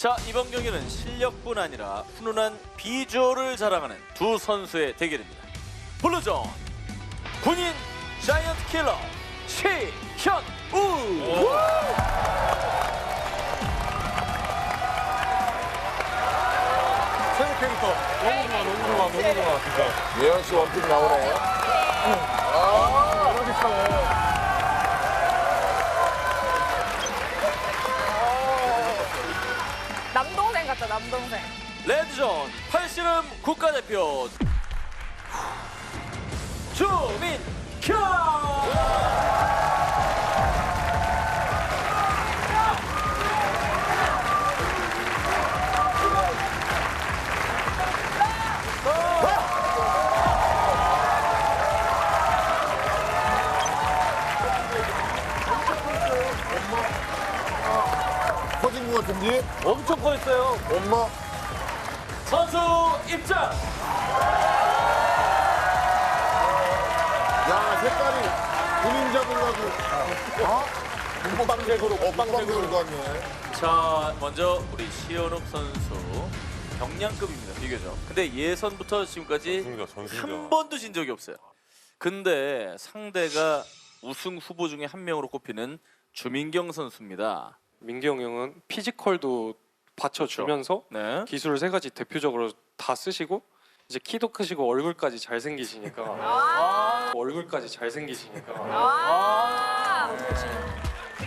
자 이번 경기는 실력뿐 아니라 훈훈한 비주얼을 자랑하는 두 선수의 대결입니다. 블루존 군인 자이언트 킬러 최현우 새로 캐릭터 너무 좋아 너무 좋아 너무 좋아 진짜 예영 씨 원픽 나오네. 같다 남동생. 레드존 팔씨름 국가대표. 주민현 것 같은데? 엄청 커있어요. 엄마? 선수 입장. 야, 색깔이 군인 잡으려고. 어? 문방색으로, 어, 문방색으로 갔네. 자 먼저 우리 시현욱 선수 경량급입니다 비교적. 근데 예선부터 지금까지 전승이다 전승이다 한 번도 진 적이 없어요. 근데 상대가 우승 후보 중에 한 명으로 꼽히는 주민경 선수입니다. 민경 형은 피지컬도 받쳐주면서 네. 기술 세 가지 대표적으로 다 쓰시고 이제 키도 크시고 얼굴까지 잘 생기시니까 얼굴까지 잘 생기시니까 아,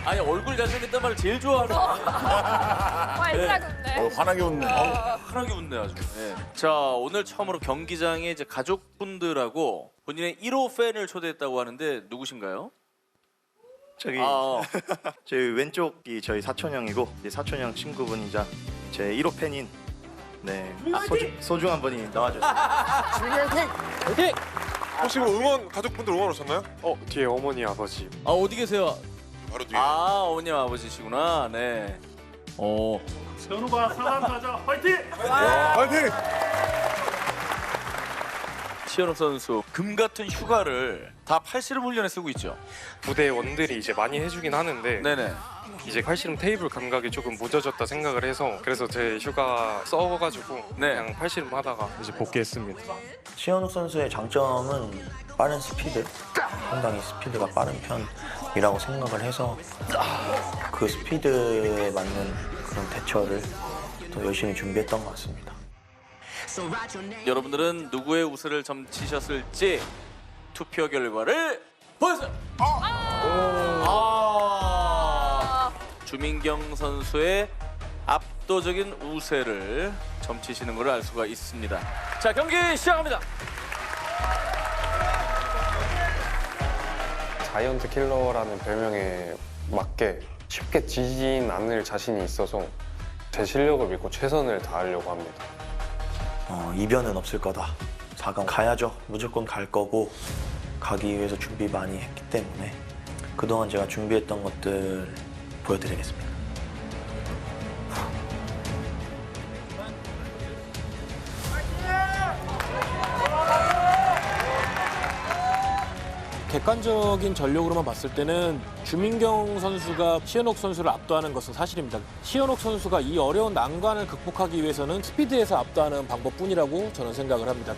아니 얼굴 잘생겼단 말을 제일 좋아하는 와 진짜 어. 환하게 웃네. 환하게 웃네 아주. 네. 자 오늘 처음으로 경기장에 이제 가족분들하고 본인의 1호 팬을 초대했다고 하는데 누구신가요? 저기 아, 저희 왼쪽이 저희 사촌 형이고 이제 사촌 형 친구분이자 제 1호 팬인 네 소중, 소중한 분이 나와줬어요. 혹시 뭐 응원 가족분들 응원 오셨나요? 어 뒤에 어머니 아버지 아 어디 계세요? 바로 뒤에 아 어머님 아버지시구나. 네. 어 파이팅! 시현욱 선수 금 같은 휴가를 다 팔씨름 훈련에 쓰고 있죠. 부대 원들이 이제 많이 해주긴 하는데 네네. 이제 팔씨름 테이블 감각이 조금 무뎌졌다 생각을 해서 그래서 제 휴가 써가지고 네. 그냥 팔씨름 하다가 이제 복귀했습니다. 시현욱 선수의 장점은 빠른 스피드, 상당히 스피드가 빠른 편이라고 생각을 해서 그 스피드에 맞는 그런 대처를 또 열심히 준비했던 것 같습니다. 여러분들은 누구의 우승을 점치셨을지 투표 결과를 보여주세요. 아~ 주민경 선수의 압도적인 우세를 점치시는 것을 알 수가 있습니다. 자 경기 시작합니다. 자이언트 킬러라는 별명에 맞게 쉽게 지진 않을 자신이 있어서 제 실력을 믿고 최선을 다하려고 합니다. 어, 이변은 없을 거다. 4강 가야죠. 무조건 갈 거고 가기 위해서 준비 많이 했기 때문에 그동안 제가 준비했던 것들 보여드리겠습니다. 객관적인 전력으로만 봤을 때는 주민경 선수가 시현옥 선수를 압도하는 것은 사실입니다. 시현옥 선수가 이 어려운 난관을 극복하기 위해서는 스피드에서 압도하는 방법뿐이라고 저는 생각을 합니다.